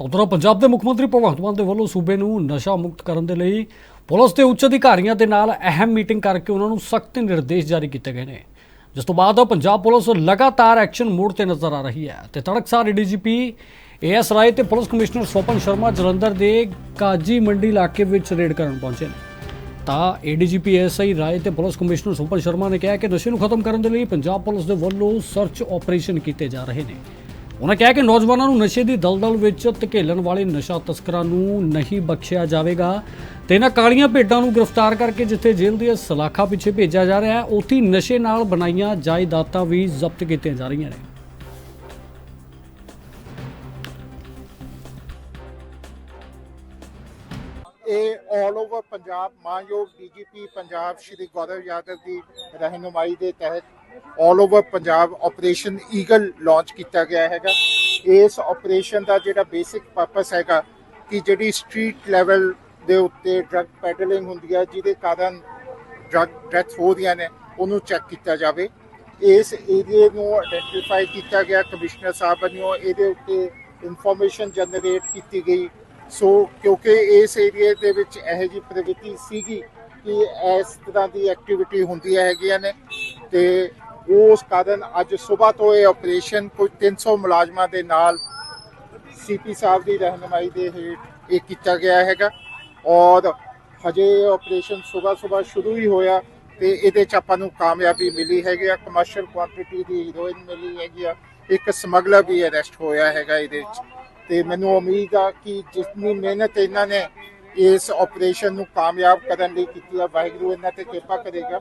ਉਧਰ ਪੰਜਾਬ ਦੇ ਮੁੱਖ ਮੰਤਰੀ ਭਗਵੰਤ ਮਾਨ ਦੇ ਵੱਲੋਂ ਸੂਬੇ ਨੂੰ ਨਸ਼ਾ ਮੁਕਤ ਕਰਨ ਦੇ ਲਈ ਪੁਲਿਸ ਦੇ ਉੱਚ ਅਧਿਕਾਰੀਆਂ ਦੇ ਨਾਲ ਅਹਿਮ ਮੀਟਿੰਗ ਕਰਕੇ ਉਹਨਾਂ ਨੂੰ ਸਖਤ ਨਿਰਦੇਸ਼ ਜਾਰੀ ਕੀਤੇ ਗਏ ਨੇ। ਜਿਸ ਤੋਂ ਬਾਅਦ ਪੰਜਾਬ ਪੁਲਿਸ ਲਗਾਤਾਰ ਐਕਸ਼ਨ ਮੋਡ ਤੇ ਨਜ਼ਰ ਆ ਰਹੀ ਹੈ ਤੇ ਤੜਕਸਾਰ ਡੀਜੀਪੀ ਏਐਸ ਰਾਏ ਤੇ ਪੁਲਿਸ ਕਮਿਸ਼ਨਰ ਸੋਪਨ ਸ਼ਰਮਾ ਜਲੰਧਰ ਦੇ ਕਾਜੀ ਮੰਡੀ ਇਲਾਕੇ ਵਿੱਚ ਰੇਡ ਕਰਨ ਪਹੁੰਚੇ ਨੇ। ਤਾਂ ਏਡੀਜੀਪੀ ਐਸਆਈ ਰਾਏ ਤੇ ਪੁਲਿਸ ਕਮਿਸ਼ਨਰ ਸੋਪਨ ਸ਼ਰਮਾ ਨੇ ਕਿਹਾ ਕਿ ਨਸ਼ੇ ਨੂੰ ਖਤਮ ਕਰਨ ਦੇ ਲਈ ਪੰਜਾਬ ਪੁਲਿਸ ਦੇ ਵੱਲੋਂ ਸਰਚ ਆਪਰੇਸ਼ਨ ਕੀਤੇ ਜਾ ਰਹੇ ਨੇ। ਉਹਨਾਂ ਕਿਹਾ ਕਿ ਨੌਜਵਾਨਾਂ ਨੂੰ ਨਸ਼ੇ ਦੀ ਦਲਦਲ ਵਿੱਚ ਧਕੇਲਣ ਵਾਲੇ ਨਸ਼ਾ ਤਸਕਰਾਂ ਨੂੰ ਨਹੀਂ ਬਖਸ਼ਿਆ ਜਾਵੇਗਾ ਤੇ ਇਹਨਾਂ ਕਾਲੀਆਂ ਭੇਡਾਂ ਨੂੰ ਗ੍ਰਿਫਤਾਰ ਕਰਕੇ ਜਿੱਥੇ ਜੇਲ੍ਹ ਦੀਆਂ ਸਲਾਖਾਂ ਪਿੱਛੇ ਭੇਜਿਆ ਜਾ ਰਿਹਾ ਹੈ, ਉੱਥੇ ਨਸ਼ੇ ਨਾਲ ਬਣਾਈਆਂ ਜਾਇਦਾਦਾਂ ਵੀ ਜ਼ਬਤ ਕੀਤੀਆਂ ਜਾ ਰਹੀਆਂ ਨੇ। ਇਹ ਆਲ ਓਵਰ ਪੰਜਾਬ ਮਾਨਯੋਗ ਡੀਜੀਪੀ ਪੰਜਾਬ, ਸ਼੍ਰੀ ਗੌਰਵ ਯਾਦਵ ਦੀ ਰਹਿਨੁਮਾਈ ਦੇ ਤਹਿਤ all over Punjab operation eagle launch ਕੀਤਾ ਗਿਆ ਹੈਗਾ। ਇਸ ਆਪਰੇਸ਼ਨ ਦਾ ਜਿਹੜਾ ਬੇਸਿਕ ਪਰਪਸ ਹੈਗਾ ਕਿ ਜਿਹੜੀ ਸਟਰੀਟ ਲੈਵਲ ਦੇ ਉੱਤੇ ਡਰੱਗ ਪੈਡਲਿੰਗ ਹੁੰਦੀ ਹੈ ਜਿਹਦੇ ਕਾਰਨ ਡਰੱਗ ਡੈਥ ਹੋ ਰਹੀਆਂ ਨੇ, ਉਹਨੂੰ ਚੈੱਕ ਕੀਤਾ ਜਾਵੇ। ਇਸ ਏਰੀਏ ਨੂੰ ਆਇਡੈਂਟੀਫਾਈ ਕੀਤਾ ਗਿਆ ਕਮਿਸ਼ਨਰ ਸਾਹਿਬ ਵੱਲੋਂ ਇਹਦੇ ਉੱਤੇ ਇਨਫੋਰਮੇਸ਼ਨ ਜਨਰੇਟ ਕੀਤੀ ਗਈ। ਸੋ ਕਿਉਂਕਿ ਇਸ ਏਰੀਏ ਦੇ ਵਿੱਚ ਇਹੋ ਜਿਹੀ ਪ੍ਰਗਤੀ ਸੀਗੀ ਕਿ ਇਸ ਤਰ੍ਹਾਂ ਦੀ ਐਕਟੀਵਿਟੀ ਹੁੰਦੀਆਂ ਹੈਗੀਆਂ ਨੇ ਤੇ ਉਸ ਕਾਰਨ ਅੱਜ ਸਵੇਰ ਤੋਂ ਇਹ ਆਪਰੇਸ਼ਨ ਕੋਈ 300 ਮੁਲਾਜ਼ਮਾਂ ਦੇ ਨਾਲ ਸੀਪੀ ਸਾਹਿਬ ਦੀ ਰਹਿਨਮਾਈ ਦੇ ਹੇਠ ਇਹ ਕੀਤਾ ਗਿਆ ਹੈਗਾ। ਔਰ ਹਜੇ ਆਪਰੇਸ਼ਨ ਸਵੇਰ ਸਵੇਰ ਸ਼ੁਰੂ ਹੀ ਹੋਇਆ ਤੇ ਇਹਦੇ ਚ ਆਪਾਂ ਨੂੰ ਕਾਮਯਾਬੀ ਮਿਲੀ ਹੈਗੀ ਆ। ਕਮਰਸ਼ੀਅਲ ਕੁਆਂਟੀਟੀ ਦੀ ਹੀਰੋਇਨ ਮਿਲੀ ਹੈਗੀ ਆ। ਇੱਕ ਸਮਗਲਰ ਵੀ ਅਰੈਸਟ ਹੋਇਆ ਹੈਗਾ ਇਹਦੇ ਚ। ਤੇ ਮੈਨੂੰ ਉਮੀਦ ਆ ਕਿ ਜਿੰਨੀ ਮਿਹਨਤ ਇਹਨਾਂ ਨੇ ਇਸ ਆਪਰੇਸ਼ਨ ਨੂੰ ਕਾਮਯਾਬ ਕਰਨ ਲਈ ਕੀਤੀ ਆ। ਵਾਹਿਗੁਰੂ ਇਹਨਾਂ ਤੇ ਕਿਰਪਾ ਕਰੇਗਾ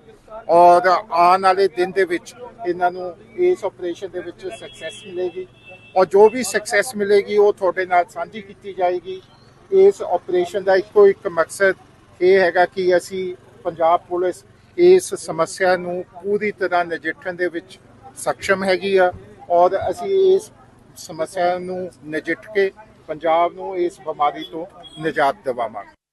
ਔਰ ਆਉਣ ਵਾਲੇ ਦਿਨ ਦੇ ਵਿੱਚ ਇਹਨਾਂ ਨੂੰ ਇਸ ਆਪਰੇਸ਼ਨ ਦੇ ਵਿੱਚ ਸਕਸੈਸ ਮਿਲੇਗੀ। ਔਰ ਜੋ ਵੀ ਸਕਸੈਸ ਮਿਲੇਗੀ, ਉਹ ਤੁਹਾਡੇ ਨਾਲ ਸਾਂਝੀ ਕੀਤੀ ਜਾਏਗੀ। ਇਸ ਆਪਰੇਸ਼ਨ ਦਾ ਇੱਕੋ ਇੱਕ ਮਕਸਦ ਇਹ ਹੈਗਾ ਕਿ ਅਸੀਂ ਪੰਜਾਬ ਪੁਲਿਸ ਇਸ ਸਮੱਸਿਆ ਨੂੰ ਪੂਰੀ ਤਰ੍ਹਾਂ ਨਜਿੱਠਣ ਦੇ ਵਿੱਚ ਸક્ષਮ ਹੈਗੀ ਆ। ਔਰ ਅਸੀਂ ਇਸ ਸਮੱਸਿਆ ਨੂੰ ਨਜਿੱਠ ਕੇ ਪੰਜਾਬ ਨੂੰ ਇਸ ਬਿਮਾਰੀ ਤੋਂ ਨਿਜਾਤ ਦਿਵਾਵਾਂਗੇ।